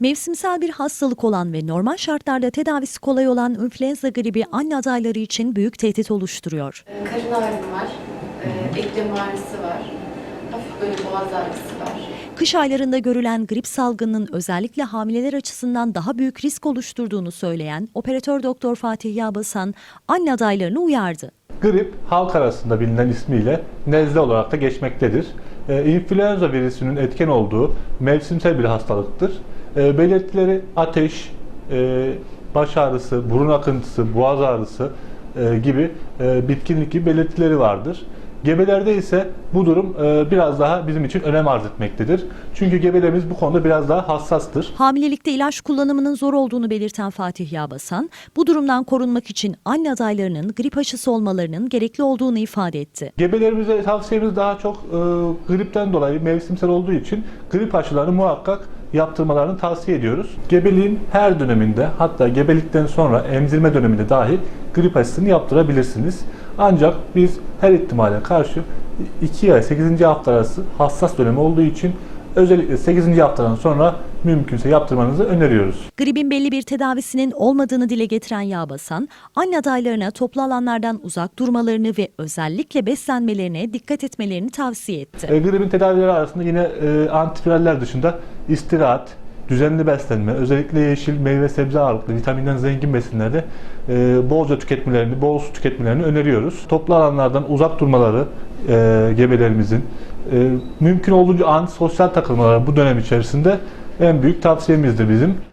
Mevsimsel bir hastalık olan ve normal şartlarda tedavisi kolay olan influenza gribi anne adayları için büyük tehdit oluşturuyor. Karın ağrım var, e, eklem ağrısı var, hafif böyle boğaz ağrısı var. Kış aylarında görülen grip salgınının özellikle hamileler açısından daha büyük risk oluşturduğunu söyleyen operatör doktor Fatih Yağbasan anne adaylarını uyardı. Grip halk arasında bilinen ismiyle nezle olarak da geçmektedir. Ee, influenza virüsünün etken olduğu mevsimsel bir hastalıktır. Ee, belirtileri ateş, e, baş ağrısı, burun akıntısı, boğaz ağrısı e, gibi e, bitkinlik gibi belirtileri vardır. Gebelerde ise bu durum e, biraz daha bizim için önem arz etmektedir. Çünkü gebelerimiz bu konuda biraz daha hassastır. Hamilelikte ilaç kullanımının zor olduğunu belirten Fatih Yağbasan, bu durumdan korunmak için anne adaylarının grip aşısı olmalarının gerekli olduğunu ifade etti. Gebelerimize tavsiyemiz daha çok e, gripten dolayı mevsimsel olduğu için grip aşılarını muhakkak yaptırmalarını tavsiye ediyoruz. Gebeliğin her döneminde hatta gebelikten sonra emzirme döneminde dahi grip aşısını yaptırabilirsiniz. Ancak biz her ihtimale karşı 2 ay 8. hafta arası hassas dönemi olduğu için özellikle 8. haftadan sonra mümkünse yaptırmanızı öneriyoruz. Gripin belli bir tedavisinin olmadığını dile getiren Yağbasan, anne adaylarına toplu alanlardan uzak durmalarını ve özellikle beslenmelerine dikkat etmelerini tavsiye etti. E, gripin tedavileri arasında yine e, antiviraller dışında istirahat, düzenli beslenme, özellikle yeşil meyve sebze ağırlıklı vitaminden zengin besinlerde e, bolca tüketmelerini, bol su tüketmelerini öneriyoruz. Toplu alanlardan uzak durmaları e, gebelerimizin e, mümkün olduğunca antisosyal takılmaları bu dönem içerisinde en büyük tavsiyemizdir bizim.